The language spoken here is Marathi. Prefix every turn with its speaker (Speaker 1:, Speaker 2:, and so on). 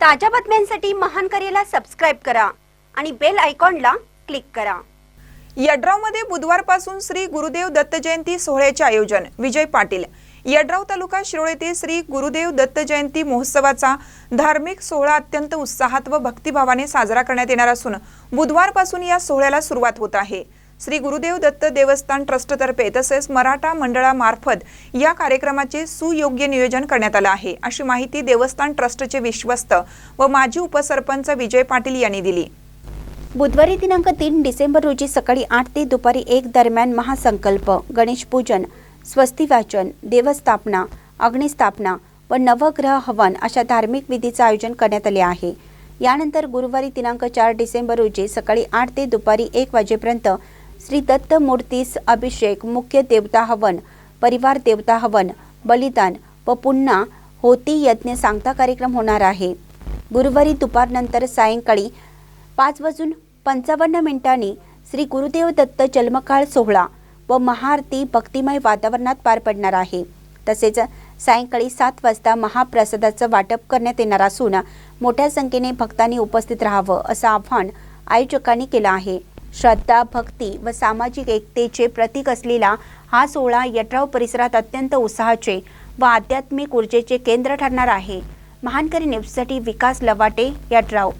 Speaker 1: ताज्या बातम्यांसाठी महान करेला सबस्क्राईब करा आणि बेल आयकॉनला क्लिक करा.
Speaker 2: यड्रावमध्ये बुधवारपासून श्री गुरुदेव दत्त जयंती सोहळ्याचे आयोजन. विजय पाटील. यड्राव तालुका शिरोळ येथे श्री गुरुदेव दत्त जयंती महोत्सवाचा धार्मिक सोहळा अत्यंत उत्साहात व भक्तिभावाने साजरा करण्यात येणार असून बुधवारपासून या सोहळ्याला सुरुवात होत आहे. श्री गुरुदेव दत्त देवस्थान ट्रस्टतर्फे तसेच मराठा मंडळामार्फत या कार्यक्रमाचे सुयोग्य नियोजन करण्यात आलं आहे. अशी माहिती देवस्थान ट्रस्टचे विश्वस्त व माजी उपसरपंच विजय पाटील यांनी दिली.
Speaker 1: बुधवारी दिनांक तीन डिसेंबर रोजी सकाळी आठ ते दुपारी एक दरम्यान महासंकल्प गणेश पूजन देवस्थापना अग्निस्थापना व नवग्रह हवन अशा धार्मिक विधीचं आयोजन करण्यात आले आहे. यानंतर गुरुवारी दिनांक चार डिसेंबर रोजी सकाळी आठ ते दुपारी एक वाजेपर्यंत श्री दत्त मूर्तीस अभिषेक मुख्य देवता हवन परिवार देवता हवन बलिदान व पुन्हा होती यज्ञ सांगता कार्यक्रम होणार आहे. गुरुवारी दुपारनंतर सायंकाळी पाच वाजून पंचावन्न मिनिटांनी श्री गुरुदेव दत्त जन्मकाळ सोहळा व महाआरती भक्तिमय वातावरणात पार पडणार आहे. तसेच सायंकाळी सात वाजता महाप्रसादाचं वाटप करण्यात येणार असून मोठ्या संख्येने भक्तांनी उपस्थित राहावं असं आवाहन आयोजकांनी केलं आहे. श्रद्धा भक्ती व सामाजिक एकतेचे प्रतीक असलेला हा सोहळा यट्राव परिसरात अत्यंत उत्साहाचे व आध्यात्मिक ऊर्जेचे केंद्र ठरणार आहे. महानकरी न्यूजसाठी विकास लवाटे यट्राव.